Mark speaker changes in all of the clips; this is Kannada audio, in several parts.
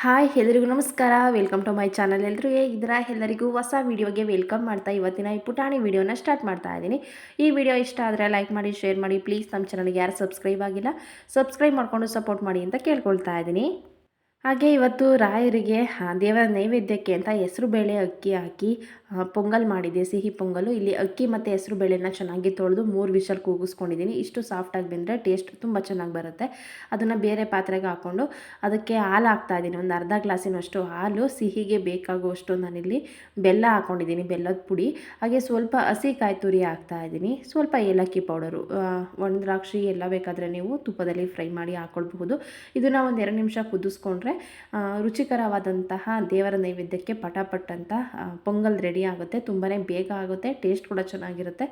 Speaker 1: ಹಾಯ್ ಎಲ್ಲರಿಗೂ ನಮಸ್ಕಾರ. ವೆಲ್ಕಮ್ ಟು ಮೈ ಚಾನಲ್ ಎಲ್ಲರೂ ಹೇಗಿದ್ದೀರಾ ಎಲ್ಲರಿಗೂ ಹೊಸ ವೀಡಿಯೋಗೆ ವೆಲ್ಕಮ್ ಮಾಡ್ತಾ ಇವತ್ತಿನ ಈ ಪುಟಾಣಿ ವಿಡಿಯೋನ ಸ್ಟಾರ್ಟ್ ಮಾಡ್ತಾ ಇದ್ದೀನಿ. ಈ ವಿಡಿಯೋ ಇಷ್ಟ ಆದರೆ ಲೈಕ್ ಮಾಡಿ ಶೇರ್ ಮಾಡಿ. ಪ್ಲೀಸ್ ನಮ್ಮ ಚಾನಲ್ಗೆ ಯಾರು ಸಬ್ಸ್ಕ್ರೈಬ್ ಆಗಿಲ್ಲ ಸಬ್ಸ್ಕ್ರೈಬ್ ಮಾಡಿಕೊಂಡು ಸಪೋರ್ಟ್ ಮಾಡಿ ಅಂತ ಕೇಳ್ಕೊಳ್ತಾ ಇದ್ದೀನಿ. ಹಾಗೆ ಇವತ್ತು ರಾಯರಿಗೆ ದೇವರ ನೈವೇದ್ಯಕ್ಕೆ ಅಂತ ಹೆಸರು ಬೇಳೆ ಅಕ್ಕಿ ಹಾಕಿ ಪೊಂಗಲ್ ಮಾಡಿದೆ, ಸಿಹಿ ಪೊಂಗಲು. ಇಲ್ಲಿ ಅಕ್ಕಿ ಮತ್ತು ಹೆಸರು ಬೇಳೆನ ಚೆನ್ನಾಗಿ ತೊಳೆದು ಮೂರು ವಿಷಲ್ ಕೂಗಿಸ್ಕೊಂಡಿದ್ದೀನಿ. ಇಷ್ಟು ಸಾಫ್ಟಾಗಿ ಬಂದರೆ ಟೇಸ್ಟ್ ತುಂಬ ಚೆನ್ನಾಗಿ ಬರುತ್ತೆ. ಅದನ್ನು ಬೇರೆ ಪಾತ್ರೆಗೆ ಹಾಕ್ಕೊಂಡು ಅದಕ್ಕೆ ಹಾಲು ಹಾಕ್ತಾ ಇದ್ದೀನಿ. ಒಂದು ಅರ್ಧ ಗ್ಲಾಸಿನಷ್ಟು ಹಾಲು, ಸಿಹಿಗೆ ಬೇಕಾಗುವಷ್ಟು ನಾನಿಲ್ಲಿ ಬೆಲ್ಲ ಹಾಕ್ಕೊಂಡಿದ್ದೀನಿ ಬೆಲ್ಲದ ಪುಡಿ. ಹಾಗೆ ಸ್ವಲ್ಪ ಹಸಿ ಕಾಯಿ ತುರಿ ಹಾಕ್ತಾ ಇದ್ದೀನಿ. ಸ್ವಲ್ಪ ಏಲಕ್ಕಿ ಪೌಡರು ಒಣ ದ್ರಾಕ್ಷಿ ಎಲ್ಲ ಬೇಕಾದರೆ ನೀವು ತುಪ್ಪದಲ್ಲಿ ಫ್ರೈ ಮಾಡಿ ಹಾಕ್ಕೊಳ್ಬಹುದು ಇದನ್ನು ಒಂದು ಎರಡು ನಿಮಿಷ ಕುದಿಸ್ಕೊಂಡ್ರೆ ರುಚಿಕರವಾದಂತಹ ದೇವರ ನೈವೇದ್ಯಕ್ಕೆ ಪಟಾಪಟ್ ಅಂತ ಪೊಂಗಲ್ ರೆಡಿ ಆಗುತ್ತೆ ತುಂಬಾ ಬೇಗ ಆಗುತ್ತೆ ಟೇಸ್ಟ್ ಕೂಡ ಚೆನ್ನಾಗಿರುತ್ತೆ.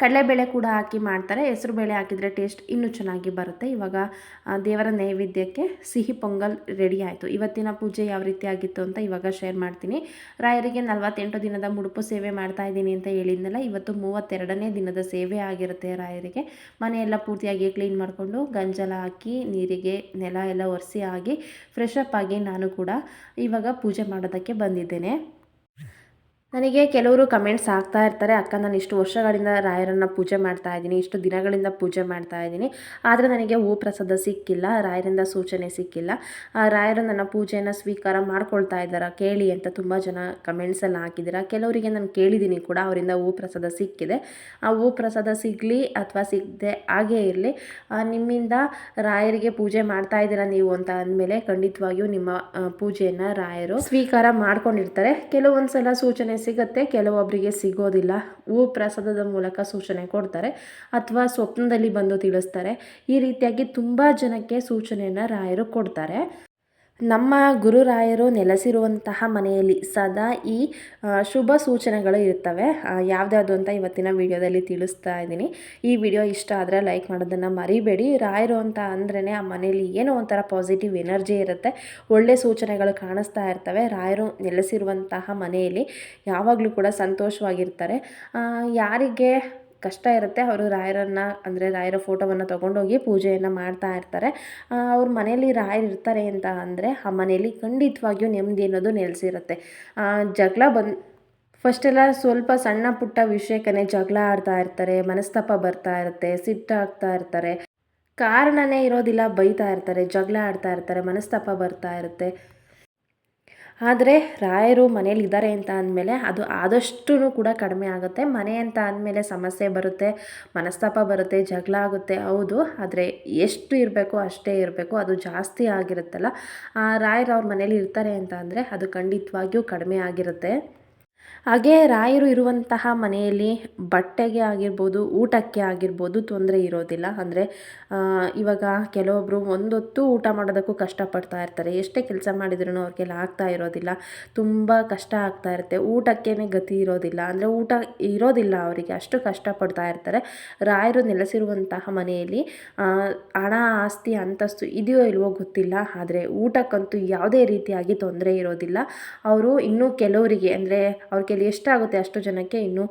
Speaker 1: ಕಡಲೆಬೇಳೆ ಕೂಡ ಹಾಕಿ ಮಾಡ್ತಾರೆ, ಹೆಸರು ಬೇಳೆ ಹಾಕಿದರೆ ಟೇಸ್ಟ್ ಇನ್ನೂ ಚೆನ್ನಾಗಿ ಬರುತ್ತೆ. ಇವಾಗ ದೇವರ ನೈವೇದ್ಯಕ್ಕೆ ಸಿಹಿ ಪೊಂಗಲ್ ರೆಡಿ ಆಯಿತು. ಇವತ್ತಿನ ಪೂಜೆ ಯಾವ ರೀತಿ ಆಗಿತ್ತು ಅಂತ ಇವಾಗ ಶೇರ್ ಮಾಡ್ತೀನಿ. ರಾಯರಿಗೆ ನಲವತ್ತೆಂಟು ದಿನದ ಮುಡುಪು ಸೇವೆ ಮಾಡ್ತಾ ಇದ್ದೀನಿ ಅಂತ ಹೇಳಿದ್ನಲ್ಲ, ಇವತ್ತು ಮೂವತ್ತೆರಡನೇ ದಿನದ ಸೇವೆ ಆಗಿರುತ್ತೆ ರಾಯರಿಗೆ. ಮನೆಯೆಲ್ಲ ಪೂರ್ತಿಯಾಗಿ ಕ್ಲೀನ್ ಮಾಡಿಕೊಂಡು ಗಂಜಲ ಹಾಕಿ, ನೀರಿಗೆ ನೆಲ ಎಲ್ಲ ಒರೆಸಿ ಆಗಿ ಫ್ರೆಶ್ ಅಪ್ ಆಗಿ ನಾನು ಕೂಡ ಇವಾಗ ಪೂಜೆ ಮಾಡೋದಕ್ಕೆ ಬಂದಿದ್ದೇನೆ. ನನಗೆ ಕೆಲವರು ಕಮೆಂಟ್ಸ್ ಆಗ್ತಾ ಇರ್ತಾರೆ, ಅಕ್ಕ, ನಾನು ಇಷ್ಟು ವರ್ಷಗಳಿಂದ ರಾಯರನ್ನು ಪೂಜೆ ಮಾಡ್ತಾ ಇದ್ದೀನಿ, ಇಷ್ಟು ದಿನಗಳಿಂದ ಪೂಜೆ ಮಾಡ್ತಾ ಇದ್ದೀನಿ, ಆದರೆ ನನಗೆ ಹೂ ಪ್ರಸಾದ ಸಿಕ್ಕಿಲ್ಲ, ರಾಯರಿಂದ ಸೂಚನೆ ಸಿಕ್ಕಿಲ್ಲ. ರಾಯರು ನನ್ನ ಪೂಜೆಯನ್ನು ಸ್ವೀಕಾರ ಮಾಡ್ಕೊಳ್ತಾ ಇದ್ದಾರಾ? ಕೇಳಿ ಅಂತ ತುಂಬ ಜನ ಕಮೆಂಟ್ಸಲ್ಲಿ ಹಾಕಿದ್ದೀರಾ. ಕೆಲವರಿಗೆ ನಾನು ಕೇಳಿದ್ದೀನಿ ಕೂಡ, ಅವರಿಂದ ಹೂ ಪ್ರಸಾದ ಸಿಕ್ಕಿದೆ. ಆ ಹೂ ಪ್ರಸಾದ ಸಿಗಲಿ ಅಥವಾ ಸಿಗದೆ ಹಾಗೇ ಇರಲಿ ನಿಮ್ಮಿಂದ ರಾಯರಿಗೆ ಪೂಜೆ ಮಾಡ್ತಾ ಇದ್ದೀರಾ ನೀವು ಅಂತ ಅಂದಮೇಲೆ ಖಂಡಿತವಾಗಿಯೂ ನಿಮ್ಮ ಪೂಜೆಯನ್ನು ರಾಯರು ಸ್ವೀಕಾರ ಮಾಡ್ಕೊಂಡಿರ್ತಾರೆ. ಕೆಲವೊಂದು ಸಲ ಸೂಚನೆ ಸಿಗುತ್ತೆ ಕೆಲವೊಬ್ಬರಿಗೆ ಸಿಗೋದಿಲ್ಲ. ಹೂ ಪ್ರಸಾದದ ಮೂಲಕ ಸೂಚನೆ ಕೊಡ್ತಾರೆ ಅಥವಾ ಸ್ವಪ್ನದಲ್ಲಿ ಬಂದು ತಿಳಿಸ್ತಾರೆ. ಈ ರೀತಿಯಾಗಿ ತುಂಬ ಜನಕ್ಕೆ ಸೂಚನೆಯನ್ನು ರಾಯರು ಕೊಡ್ತಾರೆ. ನಮ್ಮ ಗುರುರಾಯರು ನೆಲೆಸಿರುವಂತಹ ಮನೆಯಲ್ಲಿ ಸದಾ ಈ ಶುಭ ಸೂಚನೆಗಳು ಇರ್ತವೆ. ಯಾವುದ್ಯಾವುದು ಅಂತ ಇವತ್ತಿನ ವಿಡಿಯೋದಲ್ಲಿ ತಿಳಿಸ್ತಾ ಇದ್ದೀನಿ. ಈ ವಿಡಿಯೋ ಇಷ್ಟ ಆದರೆ ಲೈಕ್ ಮಾಡೋದನ್ನು ಮರಿಬೇಡಿ. ರಾಯರು ಅಂತ ಅಂದ್ರೇ ಆ ಮನೆಯಲ್ಲಿ ಏನೋ ಒಂಥರ ಪಾಸಿಟಿವ್ ಎನರ್ಜಿ ಇರುತ್ತೆ. ಒಳ್ಳೆ ಸೂಚನೆಗಳು ಕಾಣಿಸ್ತಾ ಇರ್ತವೆ. ರಾಯರು ನೆಲೆಸಿರುವಂತಹ ಮನೆಯಲ್ಲಿ ಯಾವಾಗಲೂ ಕೂಡ ಸಂತೋಷವಾಗಿರ್ತಾರೆ. ಯಾರಿಗೆ ಕಷ್ಟ ಇರುತ್ತೆ. ಅವರು ರಾಯರನ್ನು, ಅಂದರೆ ರಾಯರ ಫೋಟೋವನ್ನು ತೊಗೊಂಡೋಗಿ ಪೂಜೆಯನ್ನು ಮಾಡ್ತಾ ಇರ್ತಾರೆ. ಅವ್ರ ಮನೆಯಲ್ಲಿ ರಾಯರು ಇರ್ತಾರೆ ಅಂತ ಅಂದರೆ ಆ ಮನೆಯಲ್ಲಿ ಖಂಡಿತವಾಗಿಯೂ ನೆಮ್ಮದಿ ಅನ್ನೋದು ನೆಲೆಸಿರುತ್ತೆ. ಜಗಳ ಬಂದು ಫಸ್ಟೆಲ್ಲ ಸ್ವಲ್ಪ ಸಣ್ಣ ಪುಟ್ಟ ವಿಷಯಕ್ಕೇ ಜಗಳ ಆಡ್ತಾ ಇರ್ತಾರೆ, ಮನಸ್ತಾಪ ಬರ್ತಾ ಇರುತ್ತೆ ಸಿಟ್ಟಾಗ್ತಾ ಇರ್ತಾರೆ. ಕಾರಣನೇ ಇರೋದಿಲ್ಲ ಬೈತಾ ಇರ್ತಾರೆ, ಜಗಳ ಆಡ್ತಾ ಇರ್ತಾರೆ, ಮನಸ್ತಾಪ ಬರ್ತಾ ಇರುತ್ತೆ. ಆದರೆ ರಾಯರು ಮನೇಲಿ ಇದ್ದಾರೆ ಅಂತ ಅಂದಮೇಲೆ ಅದು ಆದಷ್ಟು ಕೂಡ ಕಡಿಮೆ ಆಗುತ್ತೆ. ಮನೆ ಅಂತ ಅಂದಮೇಲೆ ಸಮಸ್ಯೆ ಬರುತ್ತೆ, ಮನಸ್ತಾಪ ಬರುತ್ತೆ, ಜಗಳ ಆಗುತ್ತೆ, ಹೌದು. ಆದರೆ ಎಷ್ಟು ಇರಬೇಕು ಅಷ್ಟೇ ಇರಬೇಕು. ಅದು ಜಾಸ್ತಿ ಆಗಿರುತ್ತಲ್ಲ. ಆ ರಾಯರು ಅವ್ರ ಮನೇಲಿ ಇರ್ತಾರೆ ಅಂತ ಅಂದರೆ ಅದು ಖಂಡಿತವಾಗಿಯೂ ಕಡಿಮೆ ಆಗಿರುತ್ತೆ. ಹಾಗೆ ರಾಯರು ಇರುವಂತಹ ಮನೆಯಲ್ಲಿ ಬಟ್ಟೆಗೆ ಆಗಿರ್ಬೋದು, ಊಟಕ್ಕೆ ಆಗಿರ್ಬೋದು ತೊಂದರೆ ಇರೋದಿಲ್ಲ. ಅಂದರೆ ಇವಾಗ ಕೆಲವೊಬ್ಬರು ಒಂದೊತ್ತು ಊಟ ಮಾಡೋದಕ್ಕೂ ಕಷ್ಟಪಡ್ತಾ ಇರ್ತಾರೆ. ಎಷ್ಟೇ ಕೆಲಸ ಮಾಡಿದ್ರೂ ಅವ್ರಿಗೆಲ್ಲ ಆಗ್ತಾ ಇರೋದಿಲ್ಲ. ತುಂಬ ಕಷ್ಟ ಆಗ್ತಾ ಇರುತ್ತೆ. ಊಟಕ್ಕೇ ಗತಿ ಇರೋದಿಲ್ಲ. ಅಂದರೆ ಊಟ ಇರೋದಿಲ್ಲ ಅವರಿಗೆ. ಅಷ್ಟು ಕಷ್ಟಪಡ್ತಾ ಇರ್ತಾರೆ. ರಾಯರು ನೆಲೆಸಿರುವಂತಹ ಮನೆಯಲ್ಲಿ ಹಣ, ಆಸ್ತಿ, ಅಂತಸ್ತು ಇದೆಯೋ ಇಲ್ವೋ ಗೊತ್ತಿಲ್ಲ. ಆದರೆ ಊಟಕ್ಕಂತೂ ಯಾವುದೇ ರೀತಿಯಾಗಿ ತೊಂದರೆ ಇರೋದಿಲ್ಲ. ಅವರು ಇನ್ನೂ ಕೆಲವರಿಗೆ, ಅಂದರೆ ಅವ್ರ ಕೈಲಿ ಎಷ್ಟಾಗುತ್ತೆ ಅಷ್ಟು ಜನಕ್ಕೆ ಇನ್ನು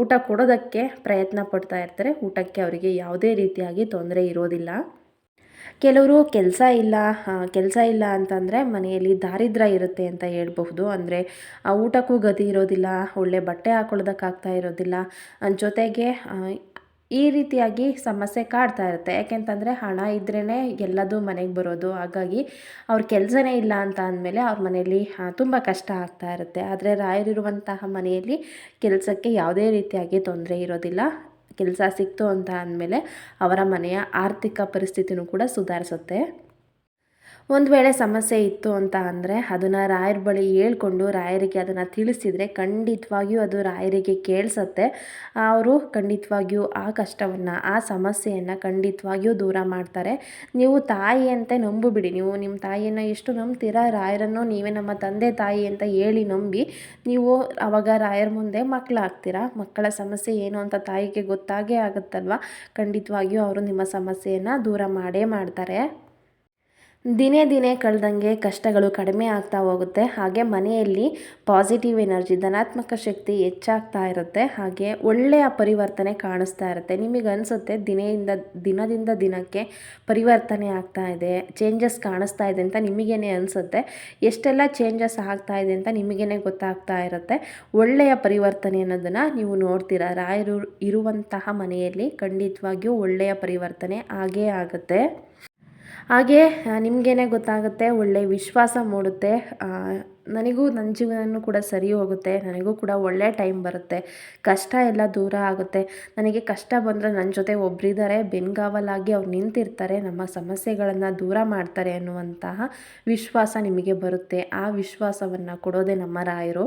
Speaker 1: ಊಟ ಕೊಡೋದಕ್ಕೆ ಪ್ರಯತ್ನ ಪಡ್ತಾ ಇರ್ತಾರೆ. ಊಟಕ್ಕೆ ಅವರಿಗೆ ಯಾವುದೇ ರೀತಿಯಾಗಿ ತೊಂದರೆ ಇರೋದಿಲ್ಲ. ಕೆಲವರು ಕೆಲಸ ಇಲ್ಲ ಕೆಲಸ ಇಲ್ಲ ಅಂತಂದರೆ ಮನೆಯಲ್ಲಿ ದಾರಿದ್ರ್ಯ ಇರುತ್ತೆ ಅಂತ ಹೇಳ್ಬಹುದು. ಅಂದರೆ ಊಟಕ್ಕೂ ಗತಿ ಇರೋದಿಲ್ಲ, ಒಳ್ಳೆ ಬಟ್ಟೆ ಹಾಕೊಳ್ಳೋದಕ್ಕಾಗ್ತಾ ಇರೋದಿಲ್ಲ. ಜೊತೆಗೆ ಈ ರೀತಿಯಾಗಿ ಸಮಸ್ಯೆ ಕಾಡ್ತಾ ಇರುತ್ತೆ. ಯಾಕೆಂತಂದರೆ ಹಣ ಇದ್ರೇ ಎಲ್ಲದೂ ಮನೆಗೆ ಬರೋದು. ಹಾಗಾಗಿ ಅವ್ರ ಕೆಲಸನೇ ಇಲ್ಲ ಅಂತ ಅಂದಮೇಲೆ ಅವ್ರ ಮನೆಯಲ್ಲಿ ತುಂಬ ಕಷ್ಟ ಆಗ್ತಾ ಇರುತ್ತೆ. ಆದರೆ ರಾಯರಿರುವಂತಹ ಮನೆಯಲ್ಲಿ ಕೆಲಸಕ್ಕೆ ಯಾವುದೇ ರೀತಿಯಾಗಿ ತೊಂದರೆ ಇರೋದಿಲ್ಲ. ಕೆಲಸ ಸಿಕ್ತು ಅಂತ ಅಂದಮೇಲೆ ಅವರ ಮನೆಯ ಆರ್ಥಿಕ ಪರಿಸ್ಥಿತಿನೂ ಕೂಡ ಸುಧಾರಿಸುತ್ತೆ. ಒಂದು ವೇಳೆ ಸಮಸ್ಯೆ ಇತ್ತು ಅಂತ ಅಂದರೆ ಅದನ್ನು ರಾಯರ ಬಳಿ ಹೇಳ್ಕೊಂಡು ರಾಯರಿಗೆ ಅದನ್ನು ತಿಳಿಸಿದರೆ ಖಂಡಿತವಾಗಿಯೂ ಅದು ರಾಯರಿಗೆ ಕೇಳಿಸತ್ತೆ. ಅವರು ಖಂಡಿತವಾಗಿಯೂ ಆ ಕಷ್ಟವನ್ನು, ಆ ಸಮಸ್ಯೆಯನ್ನು ಖಂಡಿತವಾಗಿಯೂ ದೂರ ಮಾಡ್ತಾರೆ. ನೀವು ತಾಯಿ ಅಂತ ನಂಬಿಬಿಡಿ. ನೀವು ನಿಮ್ಮ ತಾಯಿಯನ್ನು ಎಷ್ಟು ನಂಬ್ತೀರಾ? ರಾಯರನ್ನು ನೀವೇ ನಮ್ಮ ತಂದೆ ತಾಯಿ ಅಂತ ಹೇಳಿ ನಂಬಿ ನೀವು ಅವಾಗ ರಾಯರ ಮುಂದೆ ಮಕ್ಕಳಾಗ್ತೀರಾ? ಮಕ್ಕಳ ಸಮಸ್ಯೆ ಏನು ಅಂತ ತಾಯಿಗೆ ಗೊತ್ತಾಗೇ ಆಗುತ್ತಲ್ವ? ಖಂಡಿತವಾಗಿಯೂ ಅವರು ನಿಮ್ಮ ಸಮಸ್ಯೆಯನ್ನು ದೂರ ಮಾಡೇ ಮಾಡ್ತಾರೆ. ದಿನೇ ದಿನೇ ಕಳೆದಂಗೆ ಕಷ್ಟಗಳು ಕಡಿಮೆ ಆಗ್ತಾ ಹೋಗುತ್ತೆ. ಹಾಗೆ ಮನೆಯಲ್ಲಿ ಪಾಸಿಟಿವ್ ಎನರ್ಜಿ ಧನಾತ್ಮಕ ಶಕ್ತಿ ಹೆಚ್ಚಾಗ್ತಾ ಇರುತ್ತೆ. ಹಾಗೆ ಒಳ್ಳೆಯ ಪರಿವರ್ತನೆ ಕಾಣಿಸ್ತಾ ಇರುತ್ತೆ. ನಿಮಗೆ ಅನಿಸುತ್ತೆ ದಿನೆಯಿಂದ ದಿನದಿಂದ ದಿನಕ್ಕೆ ಪರಿವರ್ತನೆ ಆಗ್ತಾ ಇದೆ ಚೇಂಜಸ್ ಕಾಣಿಸ್ತಾ ಇದೆ ಅಂತ ನಿಮಗೇನೆ ಅನಿಸುತ್ತೆ? ಎಷ್ಟೆಲ್ಲ ಚೇಂಜಸ್ ಆಗ್ತಾ ಇದೆ ಅಂತ ನಿಮಗೇನೆ ಗೊತ್ತಾಗ್ತಾ ಇರುತ್ತೆ? ಒಳ್ಳೆಯ ಪರಿವರ್ತನೆ ಅನ್ನೋದನ್ನು ನೀವು ನೋಡ್ತೀರಾ? ರಾಯರು ಇರುವಂತಹ ಮನೆಯಲ್ಲಿ ಖಂಡಿತವಾಗಿಯೂ ಒಳ್ಳೆಯ ಪರಿವರ್ತನೆ ಆಗೇ ಆಗುತ್ತೆ. ಹಾಗೆ ನಿಮಗೇನೆ ಗೊತ್ತಾಗುತ್ತೆ ಒಳ್ಳೆಯ ವಿಶ್ವಾಸ ಮೂಡುತ್ತೆ. ನನಗೂ ನನ್ನ ಜೀವನನೂ ಕೂಡ ಸರಿ ಹೋಗುತ್ತೆ, ನನಗೂ ಕೂಡ ಒಳ್ಳೆಯ ಟೈಮ್ ಬರುತ್ತೆ, ಕಷ್ಟ ಎಲ್ಲ ದೂರ ಆಗುತ್ತೆ. ನನಗೆ ಕಷ್ಟ ಬಂದರೆ ನನ್ನ ಜೊತೆ ಒಬ್ಬರಿದ್ದಾರೆ ಬೆನ್ಗಾವಲಾಗಿ ಅವ್ರು ನಿಂತಿರ್ತಾರೆ, ನಮ್ಮ ಸಮಸ್ಯೆಗಳನ್ನು ದೂರ ಮಾಡ್ತಾರೆ ಅನ್ನುವಂತಹ ವಿಶ್ವಾಸ ನಿಮಗೆ ಬರುತ್ತೆ. ಆ ವಿಶ್ವಾಸವನ್ನು ಕೊಡೋದೇ ನಮ್ಮ ರಾಯರು.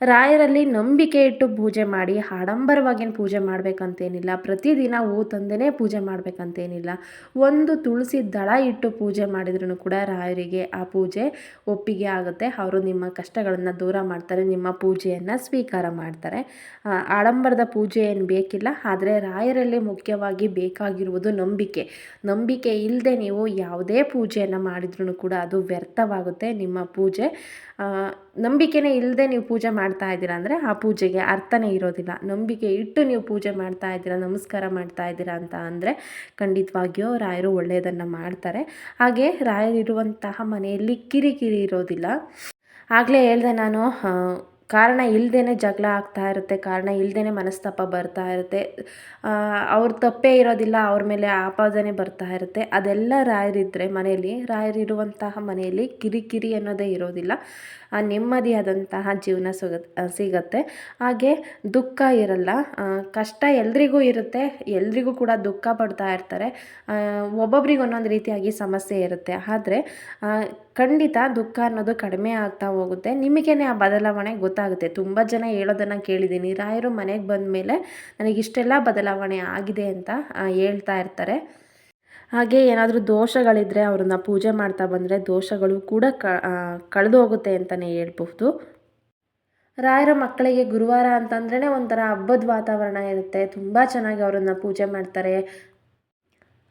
Speaker 1: ರಾಯರಲ್ಲಿ ನಂಬಿಕೆ ಇಟ್ಟು ಪೂಜೆ ಮಾಡಿ, ಆಡಂಬರವಾಗಿನ ಪೂಜೆ ಮಾಡಬೇಕಂತೇನಿಲ್ಲ. ಪ್ರತಿದಿನ ಹೂ ತಂದೇ ಪೂಜೆ ಮಾಡಬೇಕಂತೇನಿಲ್ಲ. ಒಂದು ತುಳಸಿ ದಳ ಇಟ್ಟು ಪೂಜೆ ಮಾಡಿದ್ರೂ ಕೂಡ ರಾಯರಿಗೆ ಆ ಪೂಜೆ ಒಪ್ಪಿಗೆ ಆಗುತ್ತೆ. ಅವರು ನಿಮ್ಮ ಕಷ್ಟಗಳನ್ನು ದೂರ ಮಾಡ್ತಾರೆ, ನಿಮ್ಮ ಪೂಜೆಯನ್ನು ಸ್ವೀಕಾರ ಮಾಡ್ತಾರೆ. ಆಡಂಬರದ ಪೂಜೆ ಏನು ಬೇಕಿಲ್ಲ, ಆದರೆ ರಾಯರಲ್ಲಿ ಮುಖ್ಯವಾಗಿ ಬೇಕಾಗಿರುವುದು ನಂಬಿಕೆ. ನಂಬಿಕೆ ಇಲ್ಲದೆ ನೀವು ಯಾವುದೇ ಪೂಜೆಯನ್ನು ಮಾಡಿದ್ರೂ ಕೂಡ ಅದು ವ್ಯರ್ಥವಾಗುತ್ತೆ. ನಿಮ್ಮ ಪೂಜೆ ನಂಬಿಕೆನೇ ಇಲ್ಲದೆ ನೀವು ಪೂಜೆ ಮಾಡ್ತಾ ಇದ್ದೀರಾ ಅಂದರೆ ಆ ಪೂಜೆಗೆ ಅರ್ಥನೇ ಇರೋದಿಲ್ಲ. ನಂಬಿಕೆ ಇಟ್ಟು ನೀವು ಪೂಜೆ ಮಾಡ್ತಾ ಇದ್ದೀರಾ, ನಮಸ್ಕಾರ ಮಾಡ್ತಾ ಇದ್ದೀರಾ ಅಂತ ಅಂದರೆ ಖಂಡಿತವಾಗಿಯೂ ರಾಯರು ಒಳ್ಳೆಯದನ್ನು ಮಾಡ್ತಾರೆ. ಹಾಗೆ ರಾಯರಿರುವಂತಹ ಮನೆಯಲ್ಲಿ ಕಿರಿಕಿರಿ ಇರೋದಿಲ್ಲ. ಆಗಲೇ ಹೇಳ್ದೆ ನಾನು ಕಾರಣ ಇಲ್ಲದೇ ಜಗಳ ಆಗ್ತಾ ಇರುತ್ತೆ, ಕಾರಣ ಇಲ್ಲದೇ ಮನಸ್ತಾಪ ಬರ್ತಾ ಇರುತ್ತೆ. ಅವ್ರ ತಪ್ಪೇ ಇರೋದಿಲ್ಲ, ಅವ್ರ ಮೇಲೆ ಆಪಾದನೆ ಬರ್ತಾ ಇರುತ್ತೆ. ಅದೆಲ್ಲ ರಾಯರಿದ್ದರೆ ಮನೆಯಲ್ಲಿ, ರಾಯರಿರುವಂತಹ ಮನೆಯಲ್ಲಿ ಕಿರಿಕಿರಿ ಅನ್ನೋದೇ ಇರೋದಿಲ್ಲ. ನೆಮ್ಮದಿಯಾದಂತಹ ಜೀವನ ಸಿಗುತ್ತೆ ಸಿಗತ್ತೆ. ಹಾಗೆ ದುಃಖ ಇರಲ್ಲ. ಕಷ್ಟ ಎಲ್ರಿಗೂ ಇರುತ್ತೆ, ಎಲ್ರಿಗೂ ಕೂಡ ದುಃಖ ಪಡ್ತಾ ಇರ್ತಾರೆ. ಒಬ್ಬೊಬ್ರಿಗೆ ಒಂದೊಂದು ರೀತಿಯಾಗಿ ಸಮಸ್ಯೆ ಇರುತ್ತೆ. ಆದರೆ ಖಂಡಿತ ದುಃಖ ಅನ್ನೋದು ಕಡಿಮೆ ಆಗ್ತಾ ಹೋಗುತ್ತೆ. ನಿಮಗೇನೆ ಆ ಬದಲಾವಣೆ ಗೊತ್ತಾಗುತ್ತೆ. ತುಂಬ ಜನ ಹೇಳೋದನ್ನು ಕೇಳಿದ್ದೀನಿ. ರಾಯರು ಮನೆಗೆ ಬಂದ ಮೇಲೆ ನನಗಿಷ್ಟೆಲ್ಲ ಬದಲಾವಣೆ ಆಗಿದೆ ಅಂತ ಹೇಳ್ತಾ ಇರ್ತಾರೆ. ಹಾಗೆ ಏನಾದರೂ ದೋಷಗಳಿದ್ದರೆ ಅವ್ರನ್ನ ಪೂಜೆ ಮಾಡ್ತಾ ಬಂದರೆ ದೋಷಗಳು ಕೂಡ ಕಳೆದು ಹೋಗುತ್ತೆ ಅಂತಲೇ ಹೇಳ್ಬಹುದು. ರಾಯರ ಮಕ್ಕಳಿಗೆ ಗುರುವಾರ ಅಂತಂದ್ರೇ ಒಂಥರ ಹಬ್ಬದ ವಾತಾವರಣ ಇರುತ್ತೆ. ತುಂಬ ಚೆನ್ನಾಗಿ ಅವರನ್ನು ಪೂಜೆ ಮಾಡ್ತಾರೆ.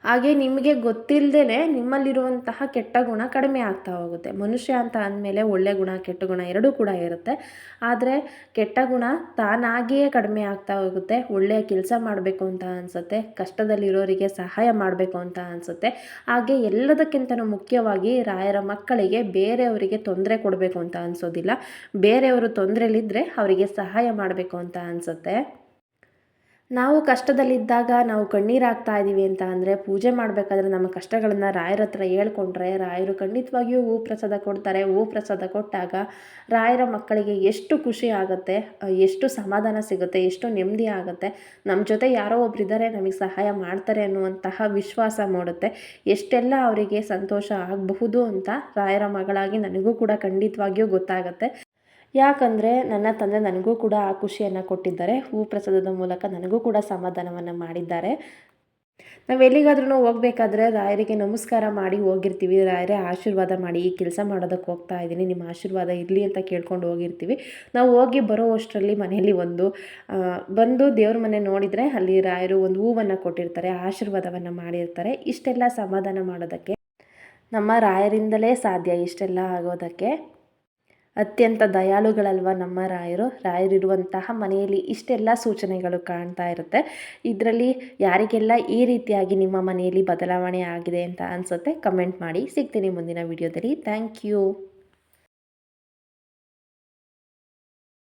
Speaker 1: ಹಾಗೆ ನಿಮಗೆ ಗೊತ್ತಿಲ್ಲದೇ ನಿಮ್ಮಲ್ಲಿರುವಂತಹ ಕೆಟ್ಟ ಗುಣ ಕಡಿಮೆ ಆಗ್ತಾ ಹೋಗುತ್ತೆ. ಮನುಷ್ಯ ಅಂತ ಅಂದಮೇಲೆ ಒಳ್ಳೆ ಗುಣ, ಕೆಟ್ಟ ಗುಣ ಎರಡೂ ಕೂಡ ಇರುತ್ತೆ. ಆದರೆ ಕೆಟ್ಟ ಗುಣ ತಾನಾಗಿಯೇ ಕಡಿಮೆ ಆಗ್ತಾ ಹೋಗುತ್ತೆ. ಒಳ್ಳೆಯ ಕೆಲಸ ಮಾಡಬೇಕು ಅಂತ ಅನಿಸುತ್ತೆ, ಕಷ್ಟದಲ್ಲಿರೋರಿಗೆ ಸಹಾಯ ಮಾಡಬೇಕು ಅಂತ ಅನಿಸುತ್ತೆ. ಹಾಗೆ ಎಲ್ಲದಕ್ಕಿಂತಲೂ ಮುಖ್ಯವಾಗಿ ರಾಯರ ಮಕ್ಕಳಿಗೆ ಬೇರೆಯವರಿಗೆ ತೊಂದರೆ ಕೊಡಬೇಕು ಅಂತ ಅನಿಸೋದಿಲ್ಲ. ಬೇರೆಯವರು ತೊಂದರೆಲಿದ್ದರೆ ಅವರಿಗೆ ಸಹಾಯ ಮಾಡಬೇಕು ಅಂತ ಅನಿಸುತ್ತೆ. ನಾವು ಕಷ್ಟದಲ್ಲಿದ್ದಾಗ ನಾವು ಕಣ್ಣೀರು ಹಾಕ್ತಾ ಇದ್ದೀವಿ ಅಂತ ಅಂದರೆ ಪೂಜೆ ಮಾಡಬೇಕಾದ್ರೆ ನಮ್ಮ ಕಷ್ಟಗಳನ್ನು ರಾಯರ ಹತ್ರ ಹೇಳ್ಕೊಂಡ್ರೆ ರಾಯರು ಖಂಡಿತವಾಗಿಯೂ ಹೂ ಪ್ರಸಾದ ಕೊಡ್ತಾರೆ. ಹೂ ಪ್ರಸಾದ ಕೊಟ್ಟಾಗ ರಾಯರ ಮಕ್ಕಳಿಗೆ ಎಷ್ಟು ಖುಷಿ ಆಗುತ್ತೆ, ಎಷ್ಟು ಸಮಾಧಾನ ಸಿಗುತ್ತೆ, ಎಷ್ಟು ನೆಮ್ಮದಿ ಆಗುತ್ತೆ ನಮ್ಮ ಜೊತೆ ಯಾರೋ ಒಬ್ಬರಿದ್ದಾರೆ ನಮಗೆ ಸಹಾಯ ಮಾಡ್ತಾರೆ ಅನ್ನುವಂತಹ ವಿಶ್ವಾಸ ಮೂಡುತ್ತೆ. ಎಷ್ಟೆಲ್ಲ ಅವರಿಗೆ ಸಂತೋಷ ಆಗಬಹುದು ಅಂತ ರಾಯರ ಮಗಳಾಗಿ ನನಗೂ ಕೂಡ ಖಂಡಿತವಾಗಿಯೂ ಗೊತ್ತಾಗುತ್ತೆ. ಯಾಕಂದರೆ ನನ್ನ ತಂದೆ ನನಗೂ ಕೂಡ ಆ ಖುಷಿಯನ್ನು ಕೊಟ್ಟಿದ್ದಾರೆ. ಹೂ ಪ್ರಸಾದದ ಮೂಲಕ ನನಗೂ ಕೂಡ ಸಮಾಧಾನವನ್ನು ಮಾಡಿದ್ದಾರೆ. ನಾವು ಎಲ್ಲಿಗಾದ್ರೂ ಹೋಗ್ಬೇಕಾದ್ರೆ ರಾಯರಿಗೆ ನಮಸ್ಕಾರ ಮಾಡಿ ಹೋಗಿರ್ತೀವಿ. ರಾಯರೇ ಆಶೀರ್ವಾದ ಮಾಡಿ ಈ ಕೆಲಸ ಮಾಡೋದಕ್ಕೆ ಹೋಗ್ತಾ ಇದ್ದೀನಿ. ನಿಮ್ಮ ಆಶೀರ್ವಾದ ಇರಲಿ ಅಂತ ಕೇಳ್ಕೊಂಡು ಹೋಗಿರ್ತೀವಿ. ನಾವು ಹೋಗಿ ಬರೋ ಅಷ್ಟರಲ್ಲಿ ಮನೆಯಲ್ಲಿ ಒಂದು ಬಂದು ದೇವ್ರ ಮನೆ ನೋಡಿದರೆ ಅಲ್ಲಿ ರಾಯರು ಒಂದು ಹೂವನ್ನು ಕೊಟ್ಟಿರ್ತಾರೆ, ಆಶೀರ್ವಾದವನ್ನು ಮಾಡಿರ್ತಾರೆ. ಇಷ್ಟೆಲ್ಲ ಸಮಾಧಾನ ಮಾಡೋದಕ್ಕೆ, ನಮ್ಮ ರಾಯರಿಂದಲೇ ಸಾಧ್ಯ ಇಷ್ಟೆಲ್ಲ ಆಗೋದಕ್ಕೆ. ಅತ್ಯಂತ ದಯಾಳುಗಳಲ್ವ ನಮ್ಮ ರಾಯರು. ರಾಯರಿರುವಂತಹ ಮನೆಯಲ್ಲಿ ಇಷ್ಟೆಲ್ಲ ಸೂಚನೆಗಳು ಕಾಣ್ತಾ ಇರುತ್ತೆ. ಇದರಲ್ಲಿ ಯಾರಿಗೆಲ್ಲ ಈ ರೀತಿಯಾಗಿ ನಿಮ್ಮ ಮನೆಯಲ್ಲಿ ಬದಲಾವಣೆ ಆಗಿದೆ ಅಂತ ಅನಿಸುತ್ತೆ ಕಮೆಂಟ್ ಮಾಡಿ. ಸಿಗ್ತೀನಿ ಮುಂದಿನ ವಿಡಿಯೋದಲ್ಲಿ ಥ್ಯಾಂಕ್ ಯು